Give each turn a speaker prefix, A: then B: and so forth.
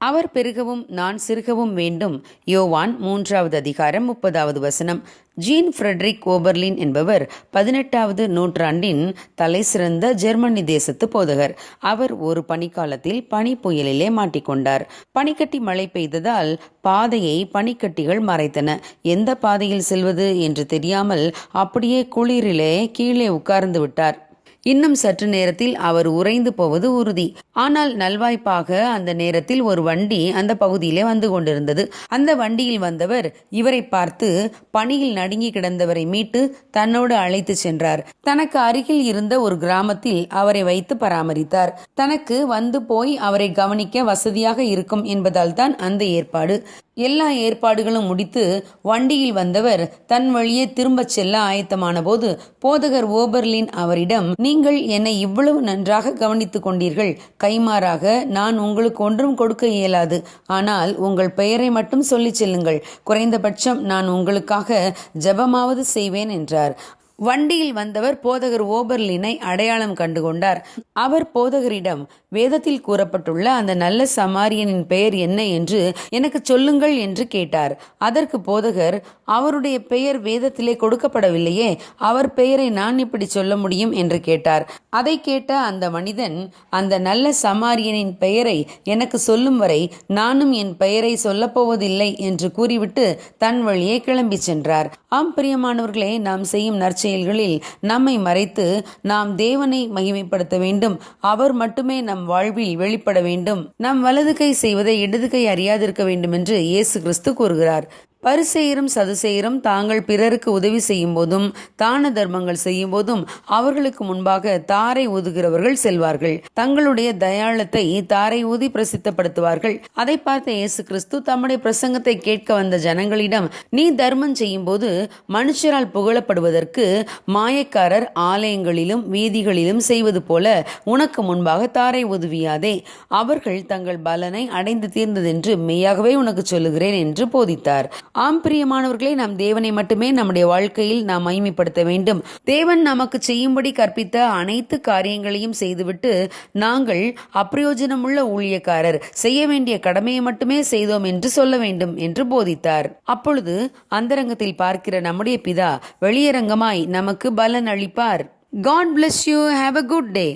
A: அவர் பெருகவும் நான் சிறுகவும் வேண்டும். யோவான் மூன்றாவது அதிகாரம் முப்பதாவது வசனம். ஜீன் ஃப்ரெட்ரிக் ஓபர்லின் என்பவர் பதினெட்டாவது நூற்றாண்டின் தலை சிறந்த ஜெர்மனி தேசத்து போதகர். அவர் ஒரு பனிக்காலத்தில் பனி புயலிலே மாட்டிக்கொண்டார். பனிக்கட்டி மழை பெய்ததால் பாதையை பனிக்கட்டிகள் மறைத்தன. எந்த பாதையில் செல்வது என்று தெரியாமல் அப்படியே குளிரிலே கீழே உட்கார்ந்து விட்டார். இன்னும் சற்று நேரத்தில் அவர் உறைந்து போவது உறுதி. ஆனால் நல்வாய்ப்பாக அந்த நேரத்தில் ஒரு வண்டி அந்த பகுதியிலே வந்து கொண்டிருந்தது. அந்த வண்டியில் வந்தவர் இவரை பார்த்து பணியில் நடுங்கி கிடந்தவரை மீட்டு தன்னோடு அழைத்து சென்றார். தனக்கு அருகில் இருந்த ஒரு கிராமத்தில் அவரை வைத்து பராமரித்தார். தனக்கு வந்து போய் அவரை கவனிக்க வசதியாக இருக்கும் என்பதால் தான் அந்த ஏற்பாடு எல்லா ஏற்பாடுகளும் முடித்து வண்டியில் வந்தவர் தன் வழியே திரும்பச் செல்ல ஆயத்தமான போது போதகர் ஓபர்லின் அவரிடம் நீங்கள் என்னை இவ்வளவு நன்றாக கவனித்துக் கொண்டீர்கள். கைமாறாக நான் உங்களுக்கு ஒன்றும் கொடுக்க இயலாது. ஆனால் உங்கள் பெயரை மட்டும் சொல்லிச் செல்லுங்கள். குறைந்தபட்சம் நான் உங்களுக்காக ஜெபமாவது செய்வேன் என்றார். வண்டியில் வந்தவர் போதகர் ஓபர்லினை அடையாளம் கண்டுகொண்டார். அவர் போதகரிடம் வேதத்தில் கூறப்பட்டுள்ள அந்த நல்ல சமாரியனின் பெயர் என்ன என்று எனக்கு சொல்லுங்கள் என்று கேட்டார். அதற்கு போதகர் அவருடைய பெயர் வேதத்திலே கொடுக்கப்படவில்லையே அவர் பெயரை நான் இப்படி சொல்ல முடியும் என்று கேட்டார். அதை கேட்ட அந்த மனிதன் அந்த நல்ல சமாரியனின் பெயரை எனக்கு சொல்லும் வரை நானும் என் பெயரை சொல்லப்போவதில்லை என்று கூறிவிட்டு தன் வழியே கிளம்பி சென்றார். ஆம் பிரியமானவர்களே நாம் செய்யும் செயல்களில் நம்மை மறைத்து நாம் தேவனை மகிமைப்படுத்த வேண்டும். அவர் மட்டுமே நம் வாழ்வில் வெளிப்பட வேண்டும். நம் வலது கை செய்வதை இடது கை அறியாதிருக்க வேண்டும் என்று இயேசு கிறிஸ்து கூறுகிறார். பரிசெயரும் சதுசெயரும் தாங்கள் பிறருக்கு உதவி செய்யும் போதும் தான தர்மங்கள் செய்யும் போதும் அவர்களுக்கு முன்பாக தாரை ஊதுகிறவர்கள் செல்வார்கள். தங்களுடைய தயாளத்தை தாரை ஊதி பிரசித்தப்படுத்துவார்கள். அதை பார்த்த இயேசு கிறிஸ்து தம்முடைய பிரசங்கத்தை கேட்க வந்த ஜனங்களிடம் நீ தர்மம் செய்யும் போது மனுஷரால் புகழப்படுவதற்கு மாயக்காரர் ஆலயங்களிலும் வீதிகளிலும் செய்வது போல உனக்கு முன்பாக தாரை உதவியாதே அவர்கள் தங்கள் பலனை அடைந்து தீர்ந்ததென்று மெய்யாகவே உனக்கு சொல்லுகிறேன் என்று போதித்தார். ஆம் பிரியமானவர்களே நாம் தேவனை மட்டுமே நம்முடைய வாழ்க்கையில் நாம் மகிமைப்படுத்த வேண்டும். தேவன் நமக்கு செய்யும்படி கற்பித்த அனைத்து காரியங்களையும் செய்துவிட்டு நாங்கள் அப்பிரயோஜனமுள்ள ஊழியக்காரர். செய்ய வேண்டிய கடமையை மட்டுமே செய்தோம் என்று சொல்ல வேண்டும் என்று போதித்தார். அப்பொழுது அந்தரங்கத்தில் பார்க்கிற நம்முடைய பிதா வெளியரங்கமாய் நமக்கு பலன் அளிப்பார் God bless you have a good day